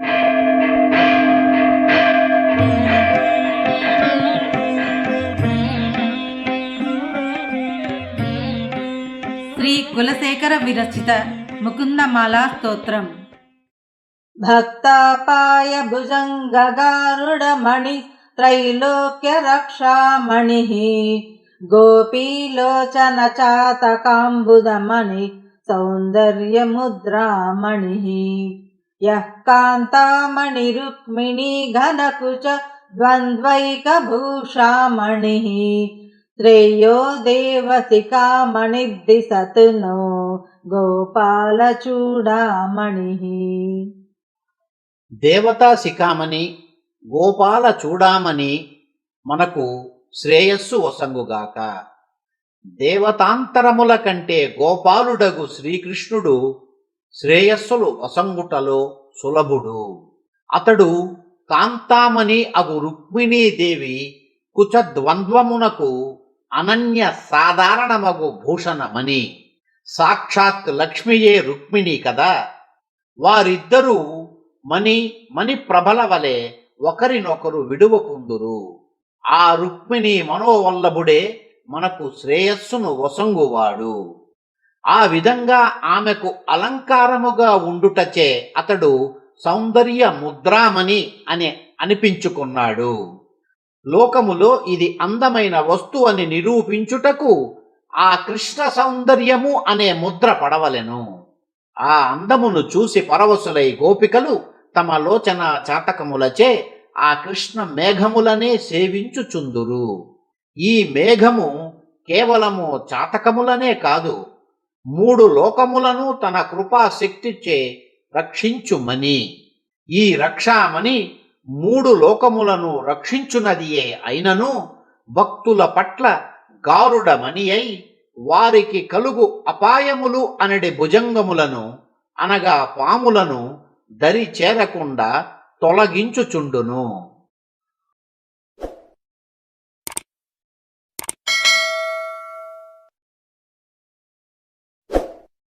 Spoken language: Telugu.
श्री कुलशेखर विरचित मुकुन्द माला स्तोत्रम् भक्ता पाय त्रैलोक्य रक्षामणिः गोपी लोचन चातकाम्बुद త్రైలోక్య రుక్మిణి గోపీలోచన చాతకాంబుదమణి సౌందర్యముద్రామణి యః కాంతామణి రుక్మిణీ ఘనకుచ ద్వంద్వైకభూషామణి శ్రేయో దేవసికామణి దిశతు నో గోపాలచూడామణి దేవతా శిఖామణి గోపాల చూడామణి మనకు శ్రేయస్సు వసంగుగాక. దేవతాంతరముల కంటే గోపాలుడగు శ్రీకృష్ణుడు శ్రేయస్సులు వసంగుటలో సులభుడు. అతడు కాంతామణి అగు రుక్మిణీదేవి కుచద్వంద్వమునకు అనన్య సాధారణమగు భూషణమణి సాక్షాత్ లక్ష్మియే రుక్మిణి కదా. వారిద్దరూ మణి మణి ప్రభల వలె ఒకరినొకరు విడువకుందురు. ఆ రుక్మిణి మనోవల్లభుడే మనకు శ్రేయస్సును వసంగువాడు. ఆ విధంగా ఆమెకు అలంకారముగా ఉండుటచే అతడు సౌందర్య ముద్రామణి అని అనిపించుకున్నాడు. లోకములో ఇది అందమైన వస్తువు అని నిరూపించుటకు ఆ కృష్ణ సౌందర్యము అనే ముద్ర పడవలెను. ఆ అందమును చూసి పరవశులై గోపికలు తమ లోచన చాతకములచే ఆ కృష్ణ మేఘములనే సేవించుచుందురు. ఈ మేఘము కేవలము చాతకములనే కాదు మూడు లోకములను తన కృపాశక్తిచే రక్షించుమని. ఈ రక్షామణి మూడు లోకములను రక్షించునదియే అయినను భక్తుల పట్ల గారుడమణి అయి వారికి కలుగు అపాయములు అనడి భుజంగములను అనగా పాములను దరి చేరకుండా తొలగించుచుండును.